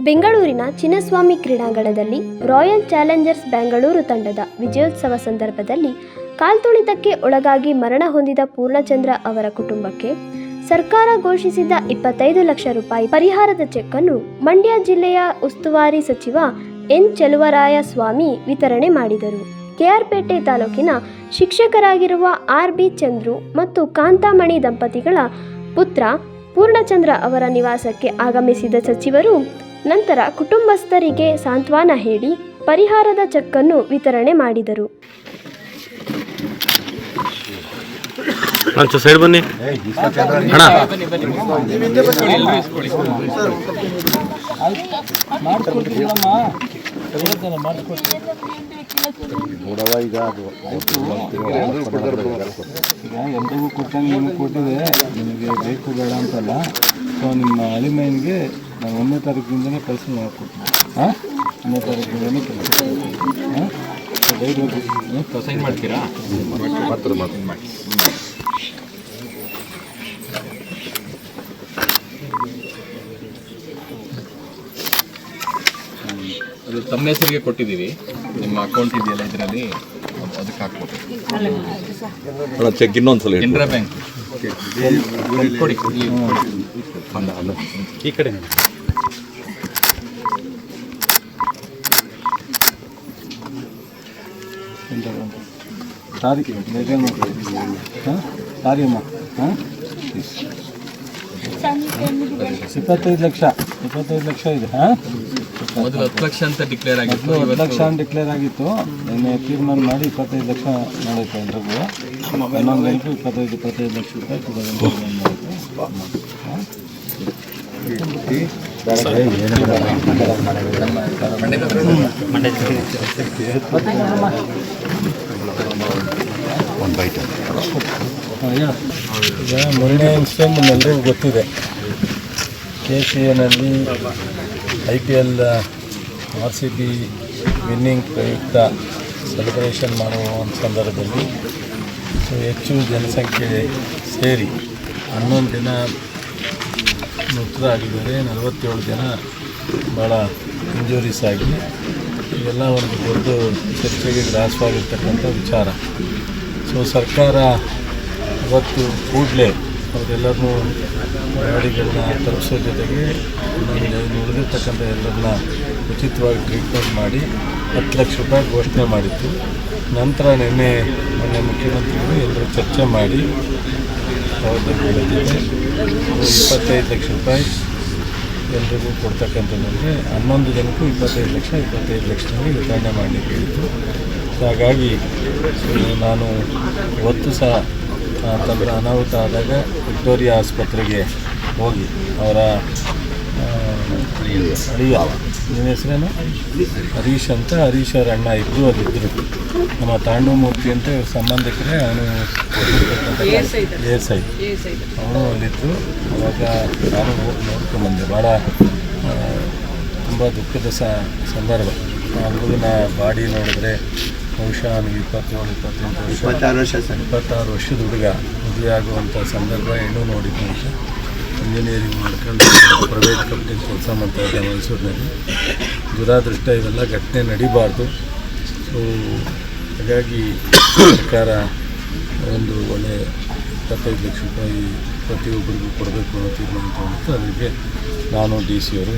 ಬೆಂಗಳೂರಿನ ಚಿನ್ನಸ್ವಾಮಿ ಕ್ರೀಡಾಂಗಣದಲ್ಲಿ royal Challengers Bengaluru ತಂಡದ ವಿಜಯೋತ್ಸವ ಸಂದರ್ಭದಲ್ಲಿ ಕಾಲ್ತುಳಿತಕ್ಕೆ ಒಳಗಾಗಿ ಮರಣ ಹೊಂದಿದ ಪೂರ್ಣಚಂದ್ರ ಅವರ ಕುಟುಂಬಕ್ಕೆ ಸರ್ಕಾರ ಘೋಷಿಸಿದ ಇಪ್ಪತ್ತೈದು ಲಕ್ಷ ರೂಪಾಯಿ ಪರಿಹಾರದ ಚೆಕ್ ಅನ್ನು ಮಂಡ್ಯ ಜಿಲ್ಲೆಯ ಉಸ್ತುವಾರಿ ಸಚಿವ ಎನ್ ಸ್ವಾಮಿ ವಿತರಣೆ ಮಾಡಿದರು. ಕೆಆರ್ಪೇಟೆ ತಾಲೂಕಿನ ಶಿಕ್ಷಕರಾಗಿರುವ ಆರ್ ಬಿ ಚಂದ್ರು ಮತ್ತು ಕಾಂತಾಮಣಿ ದಂಪತಿಗಳ ಪುತ್ರ ಪೂರ್ಣಚಂದ್ರ ಅವರ ನಿವಾಸಕ್ಕೆ ಆಗಮಿಸಿದ ಸಚಿವರು ನಂತರ ಕುಟುಂಬಸ್ಥರಿಗೆ ಸಾಂತ್ವನ ಹೇಳಿ ಪರಿಹಾರದ ಚೆಕ್ಕನ್ನು ವಿತರಣೆ ಮಾಡಿದರು. ಒಂಚೂರು ಸೈಡ್ ಬನ್ನಿ. ಅಣ್ಣ. ನೋಡವ ಈಗ ಅದು ಈಗ ಎಲ್ರಿಗೂ ಕೊಟ್ಟಂಗೆ ನಿಮಗೆ ಕೊಟ್ಟಿದೆ. ನಿಮಗೆ ಬೇಕು ಬೇಡ ಅಂತಲ್ಲ. ಸೊ ನಿಮ್ಮ ಅಳಿಮೈನ್ಗೆ ನಾನು ಒಂದನೇ ತಾರೀಕಿಂದನೇ ಕೆಲಸ ಮಾಡಿಕೊಡ್ತೀನಿ ಹಾಂ? ಒಂದನೇ ತಾರೀಕಿಂದನೇ ಕೆಲಸ ಹಾಂ? ಧೈರ್ಯವಾಗಿ ಸೈನ್ ಮಾಡ್ತೀರಾ? ಮಾತ್ರ ಅದು ತಮ್ಮ ಹೆಸರಿಗೆ ಕೊಟ್ಟಿದ್ದೀವಿ. ನಿಮ್ಮ ಅಕೌಂಟ್ ಇದೆಯಲ್ಲ ಇದರಲ್ಲಿ? ಅದಕ್ಕೆ ಹಾಕ್ಬೋದು ಚೆಕ್ ಇನ್ನೊಂದ್ಸಲ. ಕೆನರಾ ಬ್ಯಾಂಕ್. ಕೊಡಿ ಈ ಈ ಕಡೆ ಸಾರಿ ಧೈರ್ಯ ಹಾಂ ಸಾರಿ ಅಮ್ಮ ಹಾಂ ಇಪ್ಪತ್ತೈದು ಲಕ್ಷ ಇಪ್ಪತ್ತೈದು ಲಕ್ಷ ಇದೆ ಹಾಂ? ಮೊದಲು ಹತ್ತು ಲಕ್ಷ ಅಂತ ಡಿಕ್ಲೇರ್ ಆಗಿತ್ತು ಹತ್ತು ಲಕ್ಷ ಅಂತ ಡಿಕ್ಲೇರ್ ಆಗಿತ್ತು. ನಿನ್ನೆ ತೀರ್ಮಾನ ಮಾಡಿ ಇಪ್ಪತ್ತೈದು ಲಕ್ಷ ಮಾಡೈತೆ ಎಲ್ರಿಗೂ ಇನ್ನೊಂದು ಇಪ್ಪತ್ತೈದು ಇಪ್ಪತ್ತೈದು ಲಕ್ಷ ರೂಪಾಯಿ ಕೊಡೋದು ಹಾಂ, ಹೇಳು. ಈಗ ಮೊನ್ನೆ ಇನ್ಸಿಡೆಂಟ್ ನಿಮ್ಮೆಲ್ಲರಿಗೂ ಗೊತ್ತಿದೆ K C ಎನಲ್ಲಿ I P L R C B winning ಪ್ರಯುಕ್ತ ಸೆಲೆಬ್ರೇಷನ್ ಮಾಡುವ ಒಂದು ಸಂದರ್ಭದಲ್ಲಿ ಸೊ ಹೆಚ್ಚು ಜನಸಂಖ್ಯೆ ಸೇರಿ ಹನ್ನೊಂದು ಜನ ಮೃತರಾಗಿದ್ದಾರೆ ನಲವತ್ತೇಳು ಜನ ಭಾಳ ಇಂಜುರೀಸ್ ಆಗಿ ಇವೆಲ್ಲ ಒಂದು ದೊಡ್ಡ ಚರ್ಚೆಗೆ ಗ್ರಾಸವಾಗಿರ್ತಕ್ಕಂಥ ವಿಚಾರ. ಸೊ ಸರ್ಕಾರ ಇವತ್ತು ಕೂಡಲೇ ಅವರೆಲ್ಲರನ್ನೂ ಗಾಡಿಗಳನ್ನ ತಲುಪಿಸೋ ಜೊತೆಗೆ ಉಳಿದಿರ್ತಕ್ಕಂಥ ಎಲ್ಲರನ್ನ ಉಚಿತವಾಗಿ ಟ್ರೀಟ್ಮೆಂಟ್ ಮಾಡಿ ಹತ್ತು ಲಕ್ಷ ರೂಪಾಯಿ ಘೋಷಣೆ ಮಾಡಿತ್ತು. ನಂತರ ನಿನ್ನೆ ಮೊನ್ನೆ ಮುಖ್ಯಮಂತ್ರಿಗಳು ಎಲ್ಲರೂ ಚರ್ಚೆ ಮಾಡಿ ಇಪ್ಪತ್ತೈದು ಲಕ್ಷ ರೂಪಾಯಿ ಎಲ್ರಿಗೂ ಕೊಡ್ತಕ್ಕಂಥದ್ದಂದರೆ ಹನ್ನೊಂದು ಜನಕ್ಕೂ ಇಪ್ಪತ್ತೈದು ಲಕ್ಷ, ಇಪ್ಪತ್ತೈದು ಲಕ್ಷದಲ್ಲಿ ವಿತರಣೆ ಮಾಡಲಿಕ್ಕೆ ಹೇಳಿತು ಸೊ ಹಾಗಾಗಿ ನಾನು ಒತ್ತು ಸಹ ತಂತ್ರ ಅನಾಹುತ ಆದಾಗ ವಿಕ್ಟೋರಿಯಾ ಆಸ್ಪತ್ರೆಗೆ ಹೋಗಿ ಅವರ ಅಳಿಯ ನಿಮ್ಮ ಹೆಸರೇನು? ಹರೀಶ್ ಅಂತ ಹರೀಶ್ ಅವ್ರ ಅಣ್ಣ ಇಬ್ಬರು ಅಲ್ಲಿದ್ದರು ನಮ್ಮ ತಾಂಡೂಮೂರ್ತಿ ಅಂತ ಇವ್ರ ಸಂಬಂಧಿಕರೇ ಅವನು ಎಸ್ ಐ ಅವನು ಅಲ್ಲಿದ್ದರು ಅವಾಗ ನಾನು ನೋಡ್ಕೊಂಡ್ಬಂದೆ ಭಾಳ ತುಂಬ ದುಃಖದ ಸ ಸಂದರ್ಭ. ಆ ಹುಡುಗನ ಬಾಡಿ ನೋಡಿದ್ರೆ ಬಹುಶಃ ಅವನಿಗೆ ಇಪ್ಪತ್ತೇಳು ಇಪ್ಪತ್ತೆಂಟು ವರ್ಷ ಇಪ್ಪತ್ತಾರು ವರ್ಷ ಇಪ್ಪತ್ತಾರು ವರ್ಷದ ಹುಡುಗ. ಮದುವೆ ಆಗುವಂಥ ಸಂದರ್ಭ ಹೆಣ್ಣು ನೋಡಿದ್ದು ಅಂತ ಇಂಜಿನಿಯರಿಂಗ್ ಮಾಡ್ಕೊಂಡು ಪ್ರೈವೇಟ್ ಕಂಪ್ನಿಗೆ ಕೆಲಸ ಮಾಡ್ತಾ ಇದ್ದೆ ಮೈಸೂರಿನಲ್ಲಿ. ದುರಾದೃಷ್ಟ ಇವೆಲ್ಲ ಘಟನೆ ನಡಿಬಾರ್ದು. ಸೊ ಹಾಗಾಗಿ ಸರ್ಕಾರ ಒಂದು ಒಳ್ಳೆ ಇಪ್ಪತ್ತೈದು ಲಕ್ಷ ರೂಪಾಯಿ ಪ್ರತಿಯೊಬ್ಬರಿಗೂ ಕೊಡಬೇಕು ಅನ್ನೋ ತೀರ್ಮಾನ ತಗೊಂಡಿತ್ತು. ಅದಕ್ಕೆ ನಾನು ಡಿ ಸಿ ಅವರು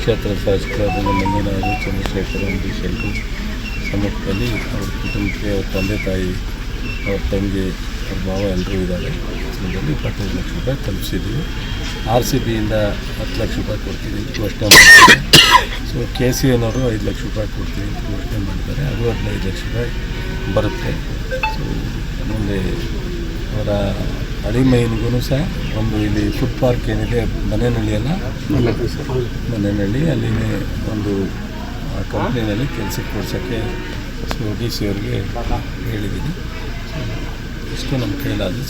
ಕ್ಷೇತ್ರದ ಶಾಸಕರಾದ ಮಂಜುನಾಥ್ ಚಂದ್ರಶೇಖರ್ ಡಿ ಎಲ್ಲರೂ ಸಮ್ಮುಖದಲ್ಲಿ ಅವ್ರ ಕುಟುಂಬಕ್ಕೆ ಅವ್ರ ತಂದೆ ತಾಯಿ, ಅವ್ರ ತಂಗಿ ಅವ್ರ ಮಾವ ಎಲ್ಲರೂ ಇದ್ದಾರೆ. ಇಪ್ಪತ್ತೈದು ಲಕ್ಷ ರೂಪಾಯಿ ತಲುಪಿಸಿದ್ದೀವಿ. ಆರ್ ಸಿ ಬಿಯಿಂದ ಹತ್ತು ಲಕ್ಷ ರೂಪಾಯಿ ಕೊಡ್ತೀವಿ ಘೋಷಣೆ ಮಾಡಿದ್ದಾರೆ. ಸೊ ಕೆ ಸಿ ಎನವರು ಐದು ಲಕ್ಷ ರೂಪಾಯಿ ಕೊಡ್ತೀವಿ ಅಂತ ಘೋಷಣೆ ಮಾಡಿದ್ದಾರೆ. ಅದು ಹದಿನೈದು ಲಕ್ಷ ರೂಪಾಯಿ ಬರುತ್ತೆ. ಸೊ ಮುಂದೆ ಅವರ ಅಡಿಮೈನಿಗೂ ಸಹ ಒಂದು ಇಲ್ಲಿ ಫುಡ್ ಪಾರ್ಕ್ ಏನಿದೆ, ಮನೆನಳ್ಳಿ ಅಲ್ಲ? ಮನೆನಳ್ಳಿ ಅಲ್ಲಿ ಒಂದು ಕಂಪ್ನಿನಲ್ಲಿ ಕೆಲಸಕ್ಕೆ ಕೊಡ್ಸೋಕ್ಕೆ ಸೊ ಡಿ ಸಿ ಅವ್ರಿಗೆ ಹೇಳಿದ್ದೀನಿ. ಇಷ್ಟು ನಮ್ಮ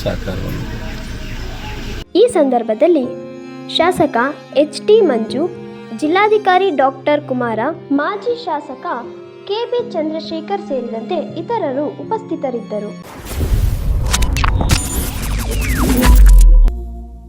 ಸಹಕಾರವನ್ನು ಈ ಸಂದರ್ಭದಲ್ಲಿ ಶಾಸಕ ಎಚ್ ಟಿ ಮಂಜು, ಜಿಲ್ಲಾಧಿಕಾರಿ ಡಾಕ್ಟರ್ ಕುಮಾರ, ಮಾಜಿ ಶಾಸಕ ಕೆಬಿ ಚಂದ್ರಶೇಖರ್ ಸೇರಿದಂತೆ ಇತರರು ಉಪಸ್ಥಿತರಿದ್ದರು.